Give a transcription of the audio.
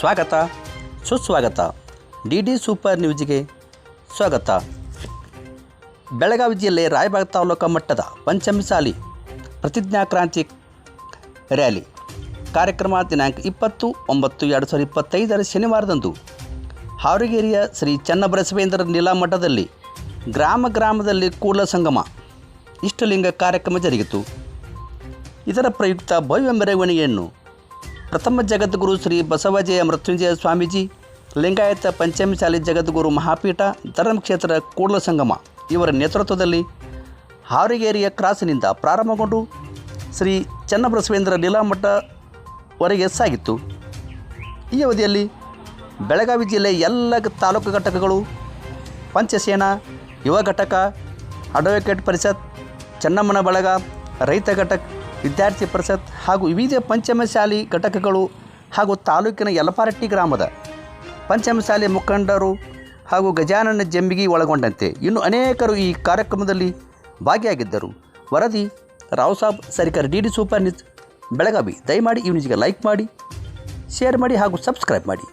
ಸ್ವಾಗತ. ಸುಸ್ವಾಗತ. D D super ನ್ಯೂಸ್ಗೆ ಸ್ವಾಗತ. ಬೆಳಗಾವಿ ಜಿಲ್ಲೆ ರಾಯಬಾಗ ತಾಲೂಕು ಮಟ್ಟದ ಪಂಚಮಸಾಲಿ ಪ್ರತಿಜ್ಞಾ ಕ್ರಾಂತಿ ರ್ಯಾಲಿ. ಕಾರ್ಯಕ್ರಮ ದಿನಾಂಕ ಇಪ್ಪತ್ತು, ಒಂಬತ್ತು, ಎರಡು ಸಾವಿರದ ಇಪ್ಪತ್ತೈದರ ಶನಿವಾರದಂದು ಹಾವರಗೇರಿಯ ಶ್ರೀ ಚನ್ನಬಸವೇಂದ್ರ ನೀಲಾಮಠದಲ್ಲಿ ಗ್ರಾಮ ಗ್ರಾಮದಲ್ಲಿ ಕೂಡಲ ಸಂಗಮ, ಇಷ್ಟಲಿಂಗ ಕಾರ್ಯಕ್ರಮ ಜರುಗಿತು. ಇದರ ಪ್ರಯುಕ್ತ ಭವ್ಯ ಮೆರವಣಿಗೆಯನ್ನು ಪ್ರಥಮ ಜಗದ್ಗುರು ಶ್ರೀ ಬಸವಜಯ ಮೃತ್ಯುಂಜಯ ಸ್ವಾಮೀಜಿ, ಲಿಂಗಾಯತ ಪಂಚಮಶಾಲಿ ಜಗದ್ಗುರು ಮಹಾಪೀಠ ಧರ್ಮಕ್ಷೇತ್ರ ಕೂಡಲ ಸಂಗಮ ಇವರ ನೇತೃತ್ವದಲ್ಲಿ ಹಾವರಿಗೇರಿಯ ಕ್ರಾಸಿನಿಂದ ಪ್ರಾರಂಭಗೊಂಡು ಶ್ರೀ ಚನ್ನಬಸವೇಂದ್ರ ಲೀಲಾಮಠವರೆಗೆ ಸಾಗಿತ್ತು. ಈ ಅವಧಿಯಲ್ಲಿ ಬೆಳಗಾವಿ ಜಿಲ್ಲೆ ಎಲ್ಲ ತಾಲೂಕು ಘಟಕಗಳು, ಪಂಚಸೇನಾ, ಯುವ ಘಟಕ, ಅಡ್ವೊಕೇಟ್ ಪರಿಷತ್, ಚೆನ್ನಮ್ಮನ ಬಳಗ, ರೈತ ಘಟಕ ವಿದ್ಯಾರ್ಥಿ ಪರಿಷತ್ ಹಾಗೂ ವಿವಿಧ ಪಂಚಮಶಾಲಿ ಘಟಕಗಳು ಹಾಗೂ ತಾಲೂಕಿನ ಯಲಪಾರಟ್ಟಿ ಗ್ರಾಮದ ಪಂಚಮಶಾಲಿ ಮುಖಂಡರು ಹಾಗೂ ಗಜಾನನ ಜಂಬಿಗಿ ಒಳಗೊಂಡಂತೆ ಇನ್ನು ಅನೇಕರು ಈ ಕಾರ್ಯಕ್ರಮದಲ್ಲಿ ಭಾಗಿಯಾಗಿದ್ದರು. ವರದಿ Rao Saab, Sarikar D D super news, Belagavi. ದಯಮಾಡಿ ಈ ನ್ಯೂಸ್ಗೆ ಲೈಕ್ ಮಾಡಿ, ಶೇರ್ ಮಾಡಿ ಹಾಗೂ ಸಬ್ಸ್ಕ್ರೈಬ್ ಮಾಡಿ.